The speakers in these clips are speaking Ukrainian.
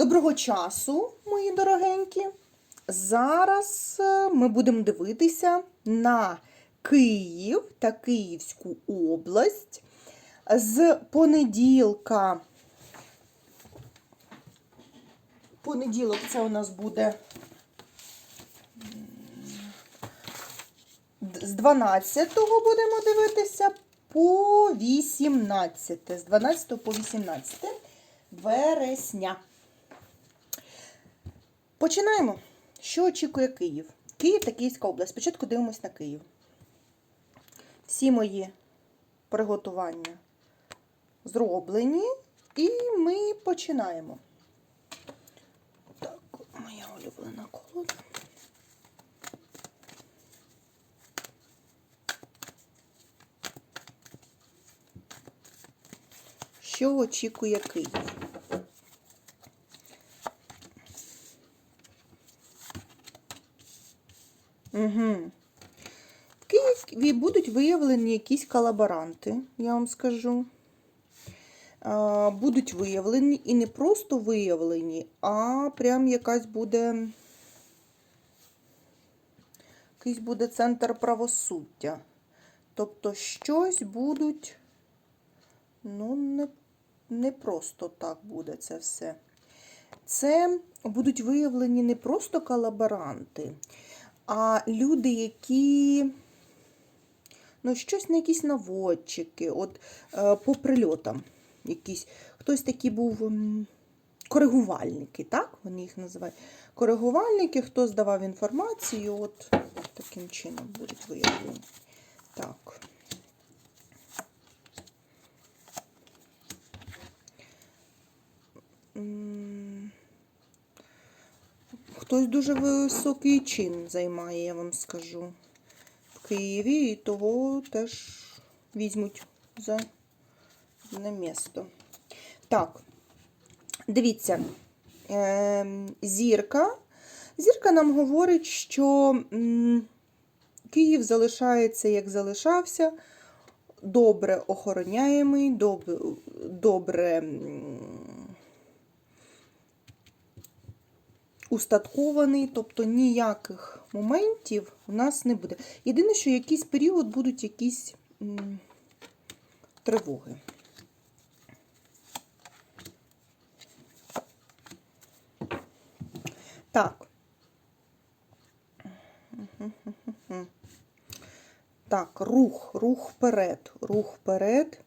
Доброго часу, мої дорогенькі. Зараз е, ми будемо дивитися на Київ та Київську область з понеділка. Понеділок це у нас буде з 12-го будемо дивитися по 18. З 12 по 18 вересня. Починаємо. Що очікує Київ? Київ та Київська область. Спочатку дивимось на Київ. Всі мої приготування зроблені, і ми починаємо. Так, моя улюблена колода. Що очікує Київ? Угу. Києві будуть виявлені якісь колаборанти, я вам скажу. Будуть виявлені і не просто виявлені, а прям якась буде. Якийсь буде центр правосуддя. Тобто щось будуть. Ну, не, не просто так буде це все. Це будуть виявлені не просто колаборанти, а люди, які ну, щось на якісь наводчики, от е, по прильотам. Якісь. Хтось такий був коригувальники, так? Вони їх називають. Коригувальники, хто здавав інформацію, от таким чином будуть виявлені. Так. М, Хтось дуже високий чин займає, я вам скажу. В Києві і того теж візьмуть за на місто. Так, дивіться, е, зірка. Зірка нам говорить, що Київ залишається, як залишався, добре охороняємий, добре, добре м, устаткований, тобто ніяких моментів у нас не буде. Єдине, що якийсь період будуть якісь тривоги. Так. Так, рух, рух вперед, рух вперед.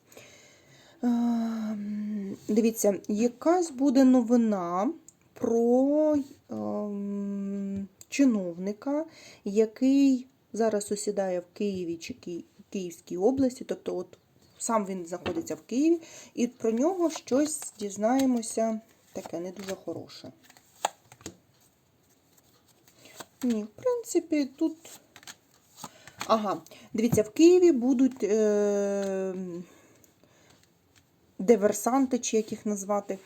Ем, Дивіться, якась буде новина про ем, чиновника, який зараз усідає в Києві чи Ки- Київській області, тобто от сам він знаходиться в Києві, і про нього щось дізнаємося таке не дуже хороше. Ні, в принципі, тут. Ага, дивіться, в Києві будуть е... диверсанти, чи як їх назвати.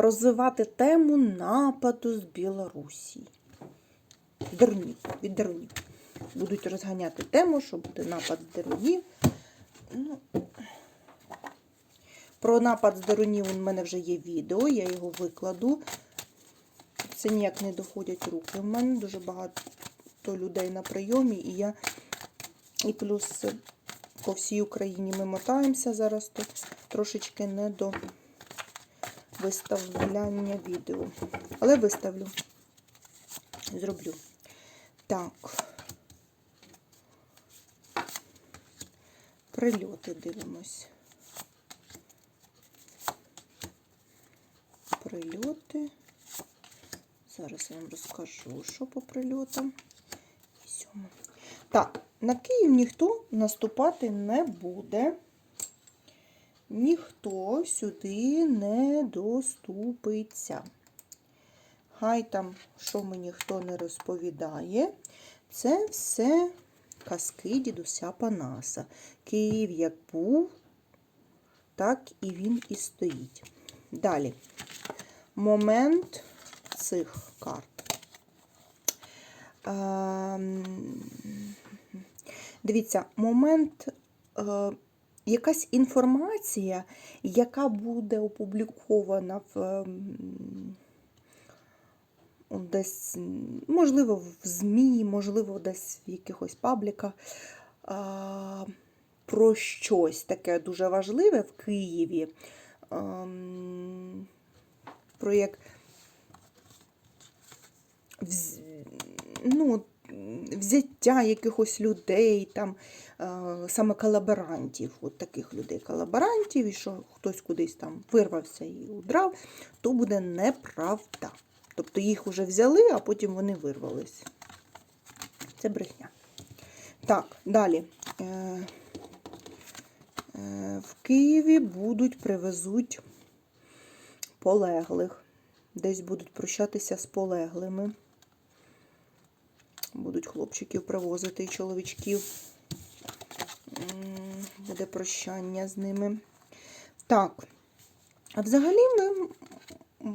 Розвивати тему нападу з Білорусі. Дерунів, від дерунів. Будуть розганяти тему, що буде напад з дерунів. Ну, про напад з дерунів у мене вже є відео, я його викладу. Це ніяк не доходять руки. У мене дуже багато людей на прийомі, і я і плюс по всій Україні ми мотаємося зараз, то трошечки не до виставляння відео. Але виставлю. Зроблю. Так. Прильоти дивимось. Прильоти. Зараз я вам розкажу, що по прильотам. Так, на Київ ніхто наступати не буде. Ніхто сюди не доступиться. Хай там, що мені хто не розповідає, це все казки дідуся Панаса. Київ як був, так і він і стоїть. Далі. Момент цих карт. Ем, Дивіться, момент е, якась інформація, яка буде опублікована в ем, десь, можливо, в ЗМІ, можливо, десь в якихось пабліках. Про щось таке дуже важливе в Києві. ем, Про як ну, взяття якихось людей, там, е, саме колаборантів, от таких людей, колаборантів, і що хтось кудись там вирвався і удрав, то буде неправда. Тобто їх вже взяли, а потім вони вирвались. Це брехня. Так, далі. Е, е, в Києві будуть привезуть полеглих. Десь будуть прощатися з полеглими. Будуть хлопчиків привозити і чоловічків. Буде прощання з ними. Так. А взагалі ми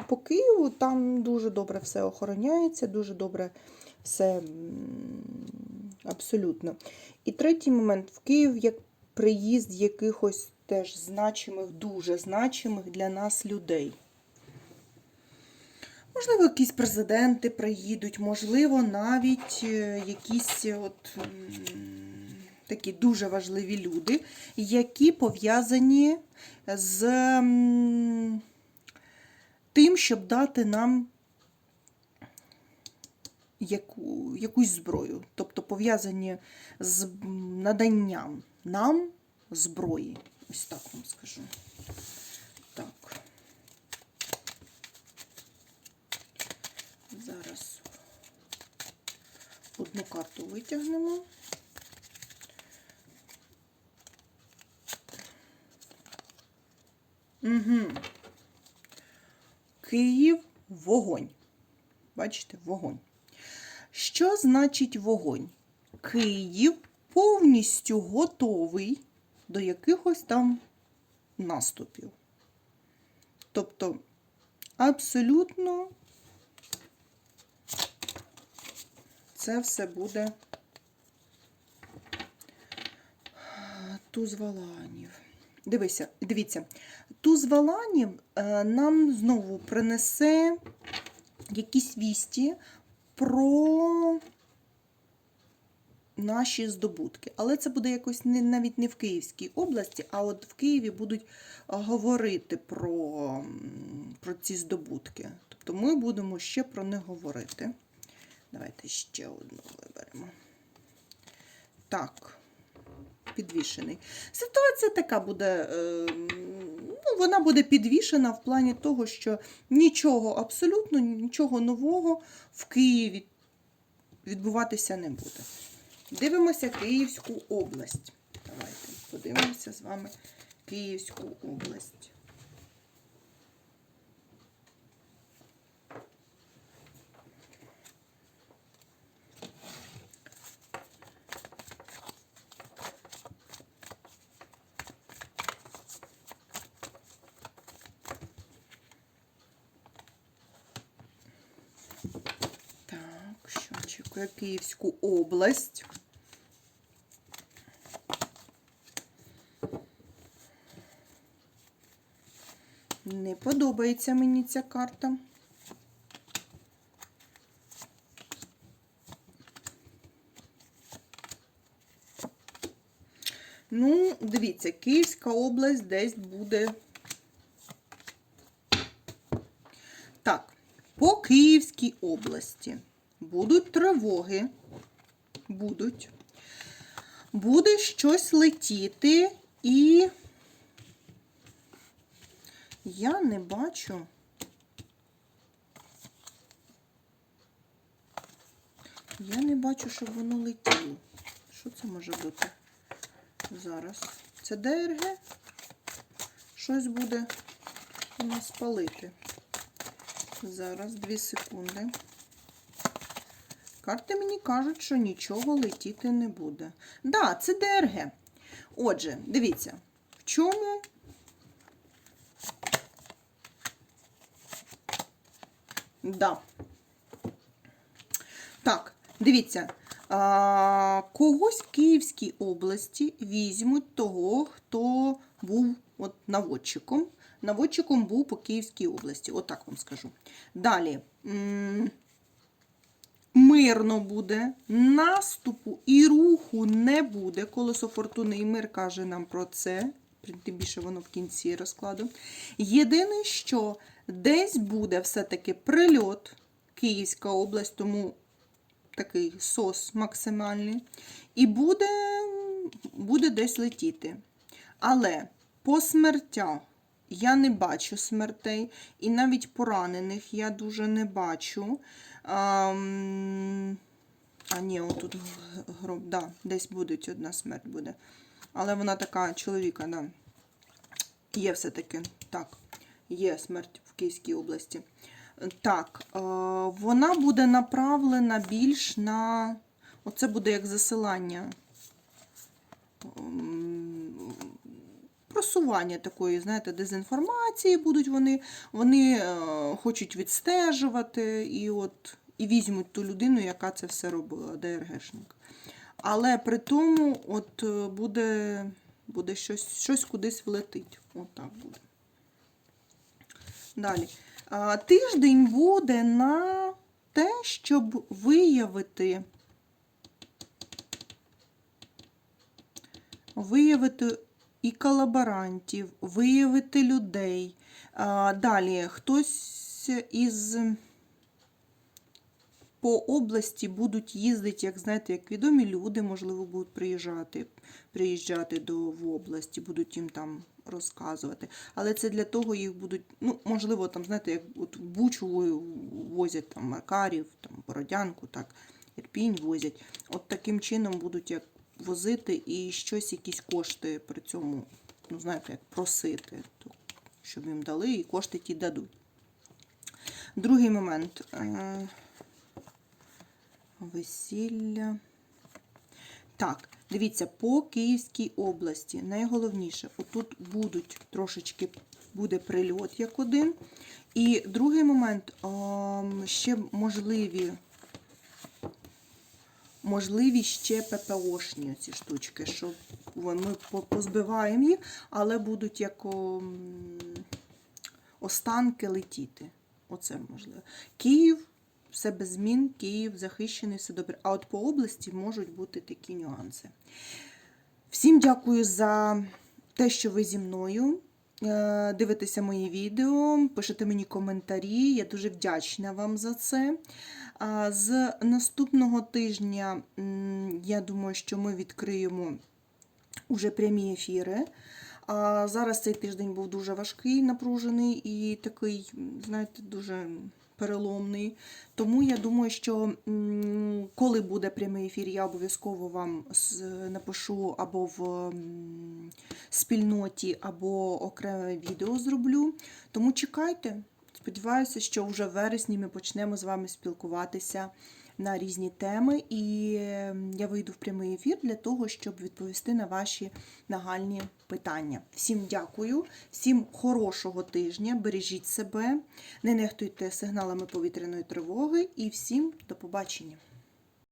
по Києву там дуже добре все охороняється, дуже добре все абсолютно. І третій момент в Київ як приїзд якихось теж значимих, дуже значимих для нас людей. Можливо, якісь президенти приїдуть, можливо, навіть е, якісь от, такі дуже важливі люди, які пов'язані з тим, щоб дати нам яку, якусь зброю, тобто пов'язані з наданням нам зброї. Ось так вам скажу. Так. Зараз одну карту витягнемо. Угу. Київ вогонь. Бачите, вогонь. Що значить вогонь? Київ повністю готовий до якихось там наступів. Тобто, абсолютно це все буде туз валанів. Дивися, дивіться, туз валанів е, нам знову принесе якісь вісті про наші здобутки. Але це буде якось не, навіть не в Київській області, а от в Києві будуть говорити про, про ці здобутки. Тобто ми будемо ще про них говорити. Давайте ще одну виберемо. Так, підвішений. Ситуація така буде, е, ну, вона буде підвішена в плані того, що нічого абсолютно, нічого нового в Києві відбуватися не буде. Дивимося Київську область. Давайте подивимося з вами Київську область. Так, що Київську область. Не подобається мені ця карта. Ну, дивіться, Київська область десь буде. Так, по Київській області будуть тривоги. Будуть. Буде щось летіти і я не бачу. Я не бачу, щоб воно летіло. Що це може бути? Зараз. Це ДРГ? Щось буде у нас палити. Зараз, дві секунди. Карти мені кажуть, що нічого летіти не буде. Так, да, це ДРГ. Отже, дивіться, в чому Да. Так, дивіться, А, когось в Київській області візьмуть того, хто був от наводчиком. Наводчиком був по Київській області, отак вам скажу. Далі. м, Мирно буде, наступу і руху не буде. Колесо фортуни і мир каже нам про це. Тим більше воно в кінці розкладу. Єдине, що десь буде все-таки прильот Київська область, тому такий сос максимальний. І буде, буде десь летіти. Але по смертях я не бачу смертей, і навіть поранених я дуже не бачу. А, а ні, отут гроб, да, десь буде одна смерть буде. Але вона така чоловіка, да. Є все-таки. Так, є смерть в Київській області. Так, е, вона буде направлена більш на. Оце буде як засилання. Просування такої, знаєте, дезінформації будуть вони. Вони е, хочуть відстежувати і от і візьмуть ту людину, яка це все робила, ДРГшник. Але при тому от е, буде, буде щось, щось кудись влетить. Отак буде. Далі. Тиждень буде на те, щоб виявити, виявити і колаборантів, виявити людей. Далі хтось із по області будуть їздити, як знаєте, як відомі люди, можливо, будуть приїжджати, приїжджати до в області, будуть їм там розказувати. Але це для того їх будуть, ну, можливо, там, знаєте, як от Бучу возять там Макарів, там Бородянку, так, Ірпінь возять. От таким чином будуть як возити і щось, якісь кошти при цьому, ну, знаєте, як просити, то, щоб їм дали, і кошти ті дадуть. Другий момент. Е, Весілля. Так, дивіться, по Київській області найголовніше, отут будуть трошечки буде прильот як один. І другий момент, ще можливі, можливі ще ППОшні ці штучки, що ми позбиваємо їх, але будуть як останки летіти. Оце можливо. Київ, все без змін, Київ захищений, все добре. А от по області можуть бути такі нюанси. Всім дякую за те, що ви зі мною. Е, Дивитеся мої відео, пишете мені коментарі. Я дуже вдячна вам за це. З наступного тижня, я думаю, що ми відкриємо уже прямі ефіри. А зараз цей тиждень був дуже важкий, напружений і такий, знаєте, дуже переломний. Тому я думаю, що коли буде прямий ефір, я обов'язково вам напишу або в спільноті, або окреме відео зроблю. Тому чекайте. Сподіваюся, що вже в вересні ми почнемо з вами спілкуватися на різні теми, і е, я вийду в прямий ефір для того, щоб відповісти на ваші нагальні питання. Всім дякую, всім хорошого тижня, бережіть себе, не нехтуйте сигналами повітряної тривоги і всім до побачення.